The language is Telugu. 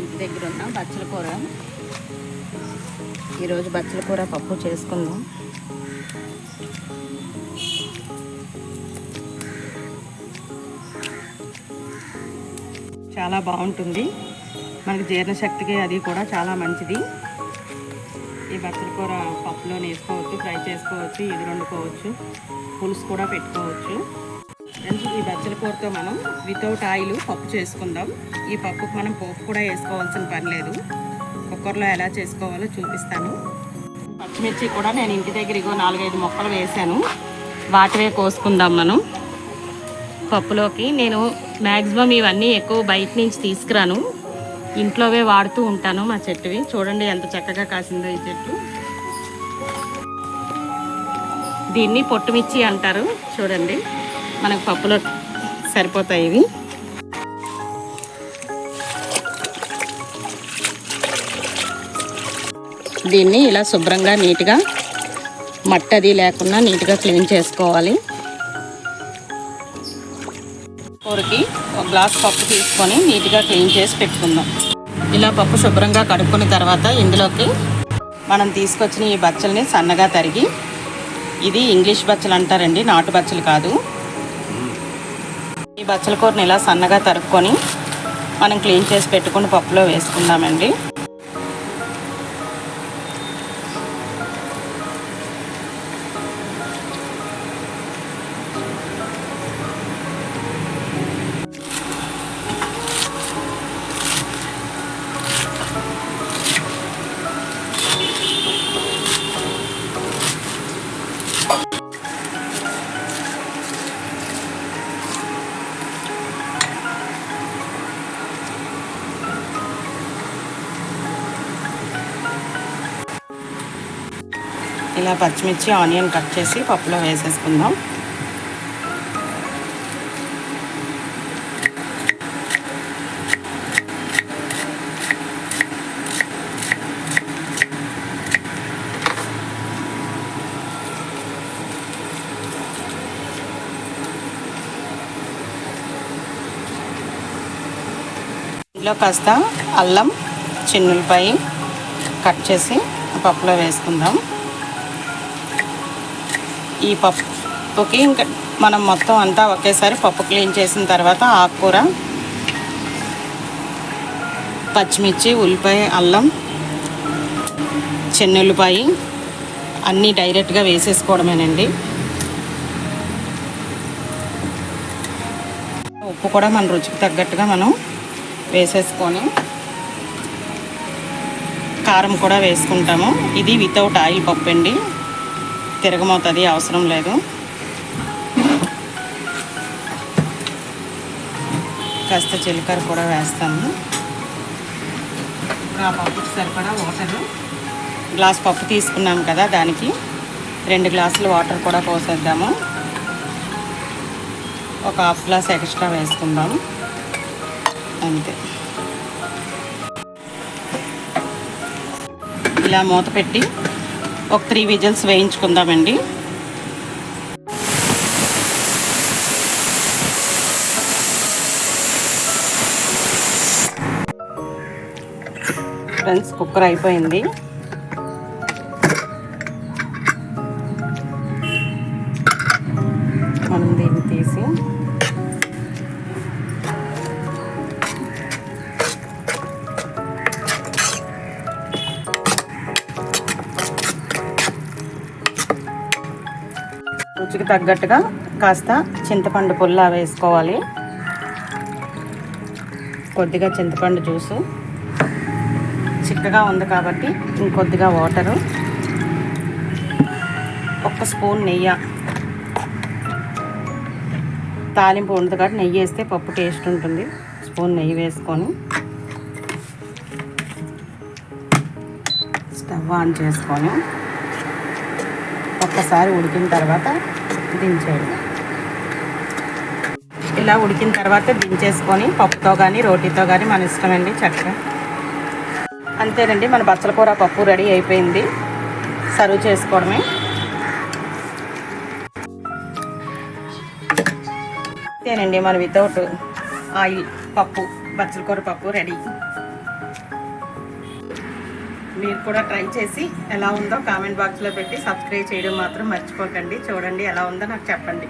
ఇంటి దగ్గర ఉన్న బచ్చల కూర. ఈరోజు బచ్చల కూర పప్పు చేసుకుందాం. చాలా బాగుంటుంది. మనకి జీర్ణశక్తికి అది కూడా చాలా మంచిది. ఈ బచ్చల కూర పప్పులో వేసుకోవచ్చు ఫ్రై చేసుకోవచ్చు ఇది వండుకోవచ్చు పులుసు కూడా పెట్టుకోవచ్చు. ఈ బచ్చల కూరతో మనం వితౌట్ ఆయిల్ పప్పు చేసుకుందాం. ఈ పప్పుకు మనం పోపు కూడా వేసుకోవాల్సిన పని లేదు. కుక్కర్లో ఎలా చేసుకోవాలో చూపిస్తాను. పచ్చిమిర్చి కూడా నేను ఇంటి దగ్గర ఇగో నాలుగైదు మొక్కలు వేసాను వాటివే కోసుకుందాం మనం. పప్పులోకి నేను మ్యాక్సిమం ఇవన్నీ ఎక్కువ బయట నుంచి తీసుకురాను. ఇంట్లోవే వాడుతూ ఉంటాను మా చెట్టువి. చూడండి ఎంత చక్కగా కాసిందో ఈ చెట్టు. దీన్ని పొట్టుమిర్చి అంటారు. చూడండి. మనకు పప్పులో సరిపోతాయి ఇవి. దీన్ని ఇలా శుభ్రంగా నీట్గా మట్టది అది లేకుండా నీట్గా క్లీన్ చేసుకోవాలి. కూరకి ఒక గ్లాస్ పప్పు తీసుకొని నీట్గా క్లీన్ చేసి పెట్టుకుందాం. ఇలా పప్పు శుభ్రంగా కడుక్కున్న తర్వాత ఇందులోకి మనం తీసుకొచ్చిన ఈ బచ్చల్ని సన్నగా తరిగి ఇది ఇంగ్లీష్ బచ్చలు అంటారండి నాటు బచ్చలు కాదు. ఈ బచ్చల కూరని ఇలా సన్నగా తరుక్కొని మనం క్లీన్ చేసి పెట్టుకుని పప్పులో వేసుకుందామండి. ఇలా పచ్చిమిర్చి ఆనియన్ కట్ చేసి పప్పులో వేసేసుకుందాం. ఇందులో కాస్త అల్లం చిన్నులపై కట్ చేసి పప్పులో వేసుకుందాం. ఈ పప్పుకి ఇంకా మనం మొత్తం అంతా ఒకేసారి పప్పు క్లీన్ చేసిన తర్వాత ఆకుకూర పచ్చిమిర్చి ఉల్లిపాయ అల్లం చెన్నుల్లిపాయ అన్నీ డైరెక్ట్గా వేసేసుకోవడమేనండి. ఉప్పు కూడా మన రుచికి తగ్గట్టుగా మనం వేసేసుకొని కారం కూడా వేసుకుంటాము. ఇది వితౌట్ ఆయిల్ పప్పు అండి తిరగమవుతుంది అవసరం లేదు. కాస్త జీలకర్ర కూడా వేస్తాము ఇప్పుడు ఆ పప్పుకి సరిపడా వాటర్. గ్లాస్ పప్పు తీసుకున్నాం కదా దానికి. రెండు గ్లాసులు వాటర్ కూడా పోసేద్దాము. ఒక హాఫ్ గ్లాస్ ఎక్స్ట్రా వేసుకుందాము అంతే. ఇలా మూత పెట్టి ఒక త్రీ విజిల్స్ వేయించుకుందామండి. ఫ్రెండ్స్ కుక్కర్ అయిపోయింది. రుచికి తగ్గట్టుగా కాస్త చింతపండు పుల్ల వేసుకోవాలి. కొద్దిగా చింతపండు జ్యూసు. చిక్కగా ఉంది కాబట్టి ఇంకొద్దిగా వాటరు. ఒక్క స్పూన్ నెయ్యి. తాలింపు ఉండదు కాబట్టి నెయ్యి వేస్తే పప్పు టేస్ట్ ఉంటుంది. స్పూన్ నెయ్యి వేసుకొని స్టవ్ ఆన్ చేసుకొని ఒక్కసారి ఉడికిన తర్వాత దించేయడం. ఇలా ఉడికిన తర్వాత దించేసుకొని పప్పుతో కానీ రోటీతో కానీ మన ఇష్టమండి చక్కగా అంతేనండి మన బచ్చల కూర పప్పు రెడీ అయిపోయింది. సర్వ్ చేసుకోవడమే. అంతేనండి మన వితౌట్ ఆయిల్ పప్పు బచ్చల కూర పప్పు రెడీ. మీరు కూడా ట్రై చేసి ఎలా ఉందో కామెంట్ బాక్స్లో పెట్టి సబ్స్క్రైబ్ చేయడం మాత్రం మర్చిపోకండి. చూడండి ఎలా ఉందో నాకు చెప్పండి.